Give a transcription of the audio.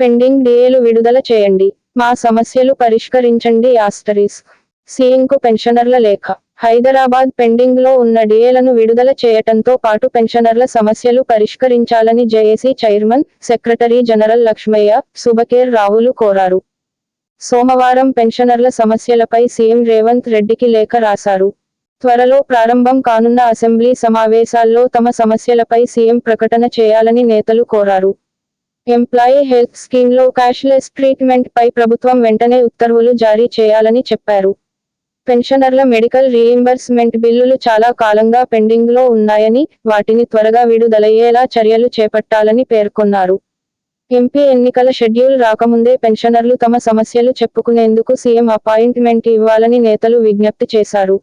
Pending డిఏలు విడుదల చేయండి. మా సమస్యలు పరిష్కరించండి ఆస్టరీస్ సీఎంకు పెన్షనర్ల లేఖ. హైదరాబాద్ పెండింగ్లో ఉన్న డిఏలను విడుదల చేయటంతో పాటు పెన్షనర్ల సమస్యలు పరిష్కరించాలని JAC chairman secretary general Lakshmaiah సుబకేర్ రావులు కోరారు. సోమవారం పెన్షనర్ల సమస్యలపై సీఎం రేవంత్ రెడ్డికి లేఖ రాశారు. త్వరలో ప్రారంభం కానున్న అసెంబ్లీ సమావేశాల్లో తమ సమస్యలపై సీఎం ప్రకటన చేయాలని నేతలు కోరారు. ఎంప్లాయీ హెల్త్ స్కీమ్లో క్యాష్లెస్ ట్రీట్మెంట్ పై ప్రభుత్వం వెంటనే ఉత్తర్వులు జారీ చేయాలని చెప్పారు. పెన్షనర్ల మెడికల్ రీయింబర్స్మెంట్ బిల్లులు చాలా కాలంగా పెండింగ్లో ఉన్నాయని వాటిని త్వరగా విడుదలయ్యేలా చర్యలు చేపట్టాలని పేర్కొన్నారు. ఎంపీ ఎన్నికల షెడ్యూల్ రాకముందే పెన్షనర్లు తమ సమస్యలు చెప్పుకునేందుకు సీఎం అపాయింట్మెంట్ ఇవ్వాలని నేతలు విజ్ఞప్తి చేశారు.